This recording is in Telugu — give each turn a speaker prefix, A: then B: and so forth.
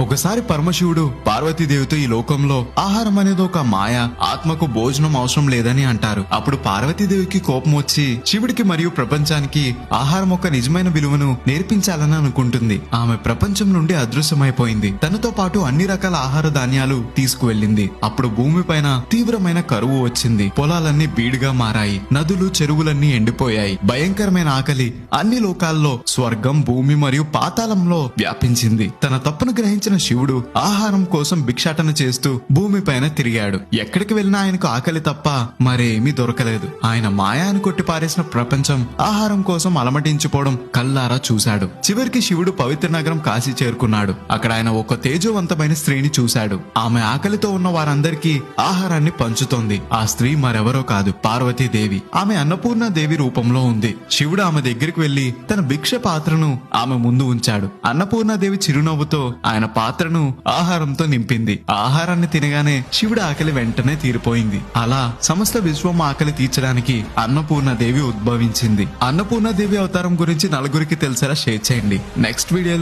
A: ఒకసారి పరమశివుడు పార్వతీదేవితో ఈ లోకంలో ఆహారం అనేది ఒక మాయ ఆత్మకు భోజనం అవసరం లేదని అంటారు. అప్పుడు పార్వతీదేవికి కోపం వచ్చి శివుడికి మరియు ప్రపంచానికి ఆహారం ఒక నిజమైన విలువను నేర్పించాలని అనుకుంటుంది. ఆమె ప్రపంచం నుండి అదృశ్యమైపోయింది. తనతో పాటు అన్ని రకాల ఆహార ధాన్యాలు తీసుకువెళ్ళింది. అప్పుడు భూమిపైన తీవ్రమైన కరువు వచ్చింది. పొలాలన్నీ బీడుగా మారాయి. నదులు చెరువులన్నీ ఎండిపోయాయి. భయంకరమైన ఆకలి అన్ని లోకాల్లో స్వర్గం భూమి మరియు పాతాళంలో వ్యాపించింది. తన తప్పును గ్రహించి గ్రహించిన శివుడు ఆహారం కోసం భిక్షాటన చేస్తూ భూమిపైన తిరిగాడు. ఎక్కడికి వెళ్ళినా ఆయనకు ఆకలి తప్ప మరేమీ దొరకలేదు. ఆయన మాయాను కొట్టి పారేసిన ప్రపంచం ఆహారం కోసం అలమటించిపోవడం కల్లారా చూశాడు. చివరికి శివుడు పవిత్ర నగరం కాశీ చేరుకున్నాడు. అక్కడ ఆయన ఒక తేజోవంతమైన స్త్రీని చూశాడు. ఆమె ఆకలితో ఉన్న వారందరికీ ఆహారాన్ని పంచుతోంది. ఆ స్త్రీ మరెవరో కాదు పార్వతీదేవి. ఆమె అన్నపూర్ణ దేవి రూపంలో ఉంది. శివుడు ఆమె దగ్గరికి వెళ్ళి తన భిక్ష పాత్రను ఆమె ముందు ఉంచాడు. అన్నపూర్ణ దేవి చిరునవ్వుతో ఆయన పాత్రను ఆహారంతో నింపింది. ఆహారాన్ని తినగానే శివుడి ఆకలి వెంటనే తీరిపోయింది. అలా సమస్త విశ్వం ఆకలి తీర్చడానికి అన్నపూర్ణ దేవి ఉద్భవించింది. అన్నపూర్ణ దేవి అవతారం గురించి నలుగురికి తెలిసేలా షేర్ చేయండి. నెక్స్ట్ వీడియోలో